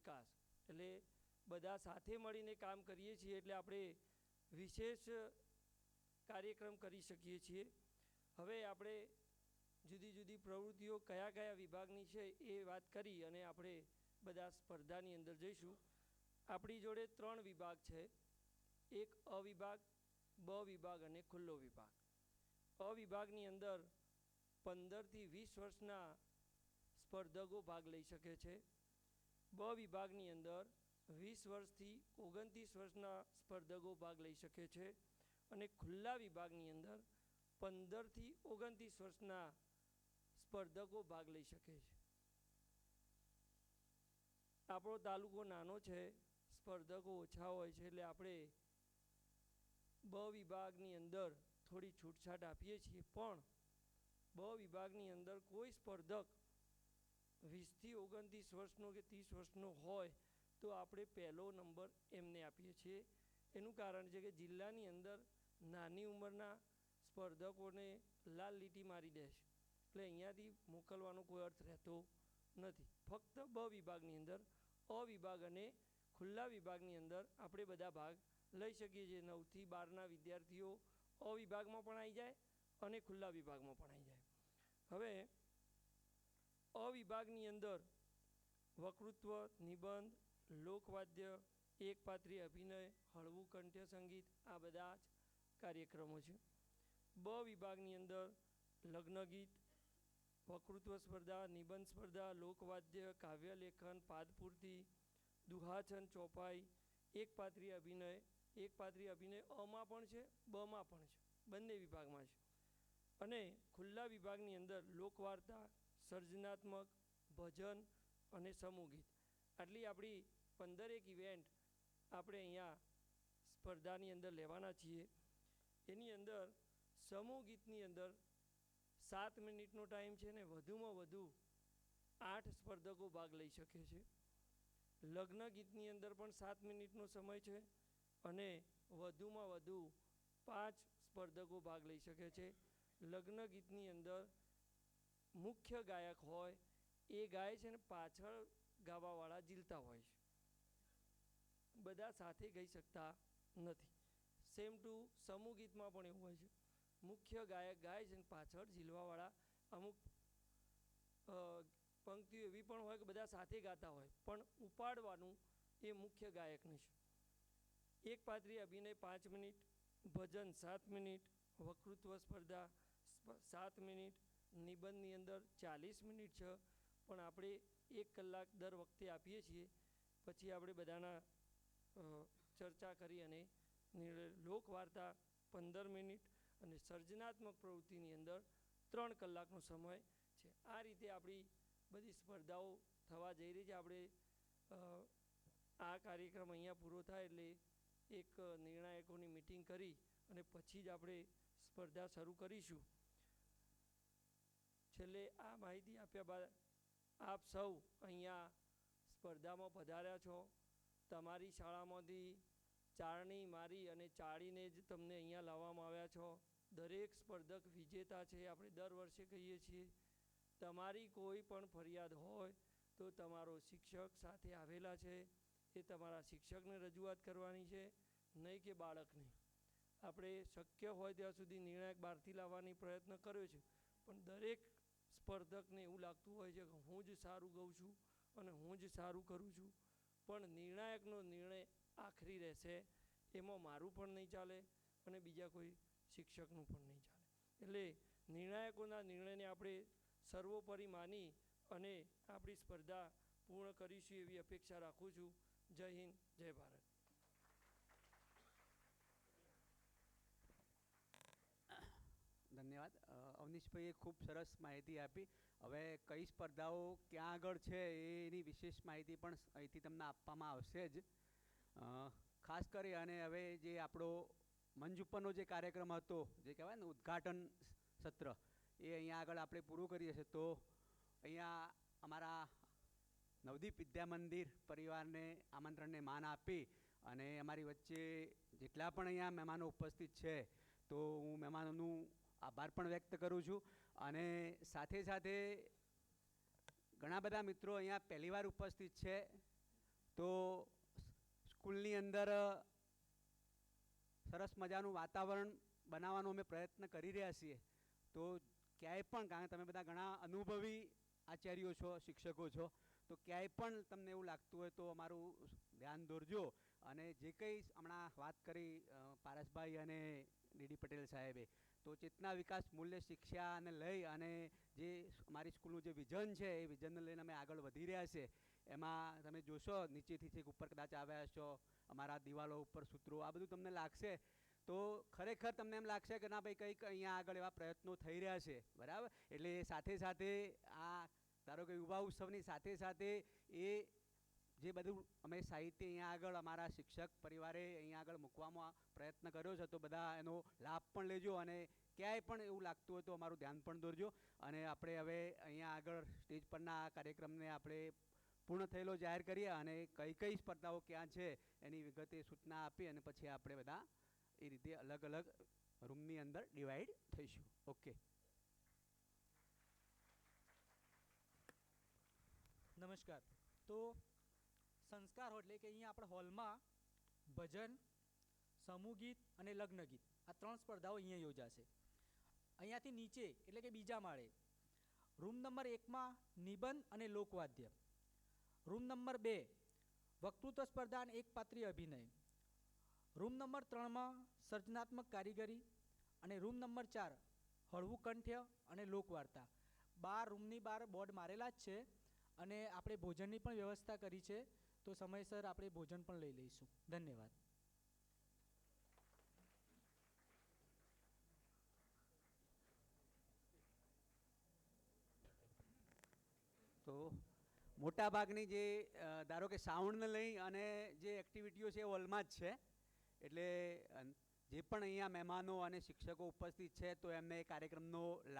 વિકાસ. એટલે બધા સાથે મળીને કામ કરીએ છીએ એટલે આપણે વિશેષ કાર્યક્રમ કરી શકીએ છીએ. હવે આપણે જુદી જુદી પ્રવૃત્તિઓ કયા કયા વિભાગની છે એ વાત કરી અને આપણે બધા સ્પર્ધાની અંદર જઈશું. આપણી જોડે ત્રણ વિભાગ છે. એક અ વિભાગ બ વિભાગ અને ખુલ્લો વિભાગ. અ વિભાગની અંદર પંદરથી વીસ વર્ષના સ્પર્ધકો ભાગ લઈ શકે છે. બ વિભાગની અંદર વીસ વર્ષથી ઓગણત્રીસ વર્ષના સ્પર્ધકો ભાગ લઈ શકે છે અને ખુલ્લા વિભાગની અંદર પંદરથી ઓગણત્રીસ વર્ષના સ્પર્ધકો ભાગ લઈ શકે છે. આપણો તાલુકો નાનો છે, સ્પર્ધકો ઓછા હોય છે એટલે આપણે બ વિભાગની અંદર થોડી છૂટછાટ આપીએ છીએ પણ બ વિભાગની અંદર કોઈ સ્પર્ધક વીસથી ઓગણત્રીસ વર્ષનો કે ત્રીસ વર્ષનો હોય, તો આપણે પહેલો નંબર એમને આપીએ છીએ. એનું કારણ છે કે જિલ્લાની અંદર નાની ઉંમરના સ્પર્ધકોને લાલ લીટી મારી દે છે. એટલે અહીંયાથી મોકલવાનો કોઈ અર્થ રહેતો નથી. ફક્ત બ વિભાગની અંદર, અ વિભાગ અને ખુલ્લા વિભાગની અંદર આપણે બધા ભાગ લઈ શકીએ છીએ. નવથી બારના વિદ્યાર્થીઓ અ વિભાગમાં પણ આવી જાય અને ખુલ્લા વિભાગમાં પણ આવી જાય. હવે અ વિભાગની અંદર વકૃત્વ નિબંધ, લોકવાદ્ય, એકપાત્રી અભિનય, હળવું કંઠ્ય સંગીત, આ બધા જ કાર્યક્રમો છે. બ વિભાગની અંદર લગ્ન ગીત વકૃત્વ સ્પર્ધા, નિબંધ સ્પર્ધા, લોકવાદ્ય કાવ્યલેખન પાદપૂર્તિ દુહાછન ચોપાઈ, એકપાત્રી અભિનય એકપાત્રી અભિનય અમાં પણ છે, બમાં પણ છે. બંને વિભાગમાં છે. અને ખુલ્લા વિભાગની અંદર લોકવાર્તા સર્જનાત્મક, ભજન અને સમૂહ ગીત. આટલી આપણી પંદરેક ઇવેન્ટ આપણે અહીંયા સ્પર્ધાની અંદર લેવાના છીએ. એની અંદર સમૂહ ગીતની અંદર સાત મિનિટનો ટાઈમ છે ને વધુમાં વધુ આઠ સ્પર્ધકો ભાગ લઈ શકે છે. લગ્ન ગીતની અંદર પણ સાત મિનિટનો સમય છે અને વધુમાં વધુ પાંચ સ્પર્ધકો ભાગ લઈ શકે છે. લગ્ન ગીતની અંદર મુખ્ય ગાયક હોય, એ ગાય છે ને પાછળ ગાવાવાળા ઝીલતા હોય છે. બધા સાથે ગઈ શકતા નથી. સેમ ટુ સમૂહ ગીતમાં પણ એવું હોય છે. મુખ્ય ગાયક ગાય છે ને પાછળ ઝીલવાવાળા અમુક પંક્તિઓ એવી પણ હોય કે બધા સાથે ગાતા હોય, પણ ઉપાડવાનું એ મુખ્ય ગાયકને છે. એક પાત્રી અભિનય પાંચ મિનિટ, ભજન સાત મિનિટ વકૃત્વ સ્પર્ધા સાત મિનિટ નિબંધની અંદર ચાલીસ મિનિટ છે, પણ આપણે એક કલાક દર વખતે આપીએ છીએ. પછી આપણે બધાના ચર્ચા કરી અને લોકવાર્તા પંદર મિનિટ અને સર્જનાત્મક પ્રવૃત્તિની અંદર ત્રણ કલાકનો સમય છે. આ રીતે આપણી બધી સ્પર્ધાઓ થવા જઈ રહી છે. આપણે આ કાર્યક્રમ અહીંયા પૂરો થાય એટલે એક નિર્ણાયકોની મિટિંગ કરી અને પછી જ આપણે સ્પર્ધા શરૂ કરીશું. છેલ્લે આ માહિતી આપ્યા બાદ આપ સૌ અહીંયા સ્પર્ધામાં પધાર્યા છો. તમારી શાળામાંથી ચારણી મારી અને ચાળીને જ તમને અહીંયા લાવવામાં આવ્યા છો. દરેક સ્પર્ધક વિજેતા છે, આપણે દર વર્ષે કહીએ છીએ. તમારી કોઈ પણ ફરિયાદ હોય તો તમારો શિક્ષક સાથે આવેલા છે. એ તમારા શિક્ષકને રજૂઆત કરવાની છે, નહીં કે બાળકને. આપણે શક્ય હોય ત્યાં સુધી નિર્ણાયક બહારથી લાવવાની પ્રયત્ન કર્યો છે. પણ દરેક સ્પર્ધકને એવું લાગતું હોય છે કે હું જ સારું ગાઉં છું અને હું જ સારું કરું છું. પણ નિર્ણાયકનો નિર્ણય આખરી રહેશે, એમાં મારું પણ નહીં ચાલે અને બીજા કોઈ શિક્ષકનું પણ નહીં ચાલે. એટલે નિર્ણાયકોના નિર્ણયને આપણે સર્વોપરી માની અને આપણી સ્પર્ધા પૂર્ણ કરીશું એવી અપેક્ષા રાખું છું. જય હિન્દ, જય ભારત. ધન્યવાદ. અવનીશભાઈએ ખૂબ સરસ માહિતી આપી. હવે કઈ સ્પર્ધાઓ ક્યાં આગળ છે એની વિશેષ માહિતી પણ અહીંથી તમને આપવામાં આવશે જ. ખાસ કરી અને હવે જે આપણો મંચ ઉપરનો જે કાર્યક્રમ હતો, જે કહેવાય ને ઉદ્ઘાટન સત્ર, એ અહીંયા આગળ આપણે પૂરું કરીએ છીએ. તો અહીંયા અમારા નવદીપ વિદ્યા મંદિર પરિવારને આમંત્રણને માન આપી અને અમારી વચ્ચે જેટલા પણ અહીંયા મહેમાનો ઉપસ્થિત છે, તો હું મહેમાનોનું આભાર પણ વ્યક્ત કરું છું. અને સાથે સાથે ઘણા બધા મિત્રો અહીંયા પહેલીવાર ઉપસ્થિત છે. તો સ્કૂલની અંદર સરસ મજાનું વાતાવરણ બનાવવાનો અમે પ્રયત્ન કરી રહ્યા છીએ. તો ક્યાંય પણ, કારણ કે તમે બધા ઘણા અનુભવી આચાર્યો છો, શિક્ષકો છો, તો ક્યાંય પણ તમને એવું લાગતું હોય તો અમારું ધ્યાન દોરજો. અને જે કંઈ હમણાં વાત કરી પારસભાઈ અને ડીડી પટેલ સાહેબે તો ચેતના વિકાસ, મૂલ્ય શિક્ષાને લઈ અને જે અમારી સ્કૂલનું જે વિઝન છે, એ વિઝનને લઈને અમે આગળ વધી રહ્યા છે. એમાં તમે જોશો, નીચેથી છેક ઉપર કદાચ આવ્યા છો અમારા દિવાલો ઉપર સૂત્રો, આ બધું તમને લાગશે. તો ખરેખર તમને એમ લાગશે કે ના ભાઈ, કંઈક અહીંયા આગળ એવા પ્રયત્નો થઈ રહ્યા છે. બરાબર? એટલે સાથે સાથે આ, ધારો કે યુવા ઉત્સવની સાથે સાથે એ જે બધું અમે સાહિત્ય અહીંયા આગળ અમારા શિક્ષક પરિવારે અહીંયા આગળ મૂકવામાં પ્રયત્ન કર્યો છે, તો બધા એનો લાભ પણ લેજો અને ક્યાંય પણ એવું લાગતું હોય તો અમારું ધ્યાન પણ દોરજો. અને આપણે હવે અહીંયા આગળ સ્ટેજ પરના આ કાર્યક્રમને આપણે પૂર્ણ થયેલો જાહેર કરીએ અને કઈ કઈ સ્પર્ધાઓ ક્યાં છે એની વિગતે સૂચના આપી અને પછી આપણે બધા એ રીતે અલગ અલગ રૂમની અંદર ડિવાઈડ થઈશું. ઓકે. નમસ્કાર. તો સંસ્કાર એટલે કે અહીંયા આપણે હોલમાં ભજન સમૂહ ગીત અને લગ્ન ગીત આ ત્રણ સ્પર્ધાઓ અહીંયા યોજાશે. અહીંયાથી નીચે, એટલે કે બીજા માળે, રૂમ નંબર એકમાં નિબંધ અને લોકવાદ્ય. રૂમ નંબર બે, વક્તૃત્વ સ્પર્ધા અને એકપાત્રીય અભિનય. રૂમ નંબર ત્રણમાં સર્જનાત્મક કારીગરી અને રૂમ નંબર ચાર, હળવું કંઠ્ય અને લોકવાર્તા. બાર રૂમની બહાર બોર્ડ મારેલા જ છે અને આપણે ભોજનની પણ વ્યવસ્થા કરી છે. તો સમયસર આપણે ભોજન પણ લઈ લઈશું. ધન્યવાદ. તો મોટાભાગની જે ધારો કે સાઉન્ડને લઈ અને જે એક્ટિવિટીઓ છે એ હોલમાં જ છે. એટલે જે પણ અહીંયા મહેમાનો અને શિક્ષકો ઉપસ્થિત છે, તો એમને કાર્યક્રમનો લાભ